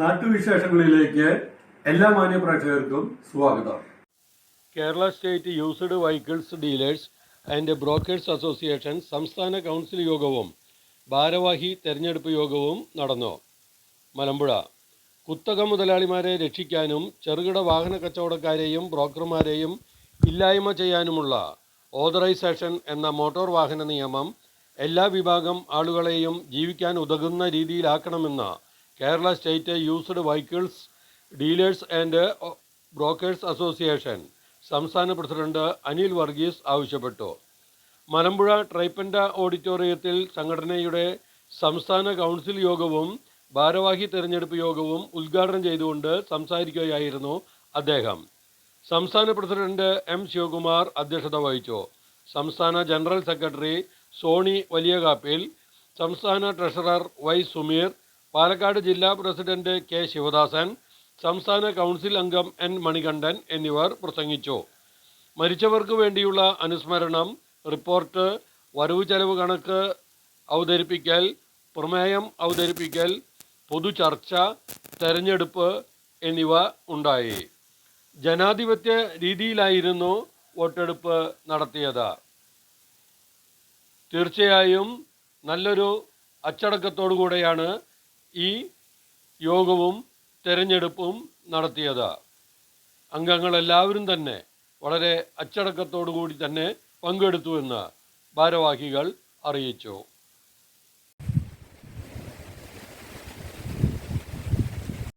നാട്ടുവിശേഷങ്ങളിലേക്ക് എല്ലാ മാന്യ പ്രേക്ഷകർക്കും സ്വാഗതം. Kerala state used vehicles dealers and brokers association സംസ്ഥാന കൗൺസിൽ യോഗവും ഭാരവാഹി തെരഞ്ഞെടുപ്പ് യോഗവും നടന്നു. മലമ്പുഴ. കുത്തക മുതലാളിമാരെ രക്ഷിക്കാനും ചെറുകിട വാഹന കച്ചവടക്കാരെയും ബ്രോക്കർമാരെയും ഇല്ലായ്മ ചെയ്യാനുമുള്ള ഓതറൈസേഷൻ എന്ന മോട്ടോർ വാഹന നിയമം എല്ലാ വിഭാഗം ആളുകളെയും ജീവിക്കാൻ ഉതകുന്ന രീതിയിലാക്കണമെന്ന് Kerala state used vehicles dealers and brokers association. സംസ്ഥാന പ്രസിഡന്റ് അനിൽ വർഗീസ് ആവശ്യപ്പെട്ടു. മലമ്പുഴ ട്രൈപ്പൻഡ ഓഡിറ്റോറിയത്തിൽ സംഘടനയുടെ സംസ്ഥാന കൗൺസിൽ യോഗവും ഭാരവാഹി തെരഞ്ഞെടുപ്പ് യോഗവും ഉദ്ഘാടനം ചെയ്തുകൊണ്ട് സംസാരിക്കുകയായിരുന്നു അദ്ദേഹം. സംസ്ഥാന പ്രസിഡന്റ് എം ശിവകുമാർ അധ്യക്ഷത വഹിച്ചു. സംസ്ഥാന ജനറൽ സെക്രട്ടറി സോണി വലിയകാപ്പിൽ സംസ്ഥാന ട്രഷറർ വൈ സുമീർ പാലക്കാട് ജില്ലാ പ്രസിഡന്റ് കെ ശിവദാസൻ സംസ്ഥാന കൗൺസിൽ അംഗം എൻ മണികണ്ഠൻ എന്നിവർ പ്രസംഗിച്ചു. മരിച്ചവർക്ക് വേണ്ടിയുള്ള അനുസ്മരണം റിപ്പോർട്ട് വരവ് ചെലവ് കണക്ക് അവതരിപ്പിക്കൽ പ്രമേയം അവതരിപ്പിക്കൽ പൊതുചർച്ച തെരഞ്ഞെടുപ്പ് എന്നിവ ഉണ്ടായി. ജനാധിപത്യ രീതിയിലായിരുന്നു വോട്ടെടുപ്പ് നടത്തിയത്. തീർച്ചയായും നല്ലൊരു അച്ചടക്കത്തോടു കൂടെയാണ് ഈ യോഗവും തെരഞ്ഞെടുപ്പും നടത്തിയത്. അംഗങ്ങളെല്ലാവരും തന്നെ വളരെ അച്ചടക്കത്തോടു കൂടി തന്നെ പങ്കെടുത്തുവെന്ന് ഭാരവാഹികൾ അറിയിച്ചു.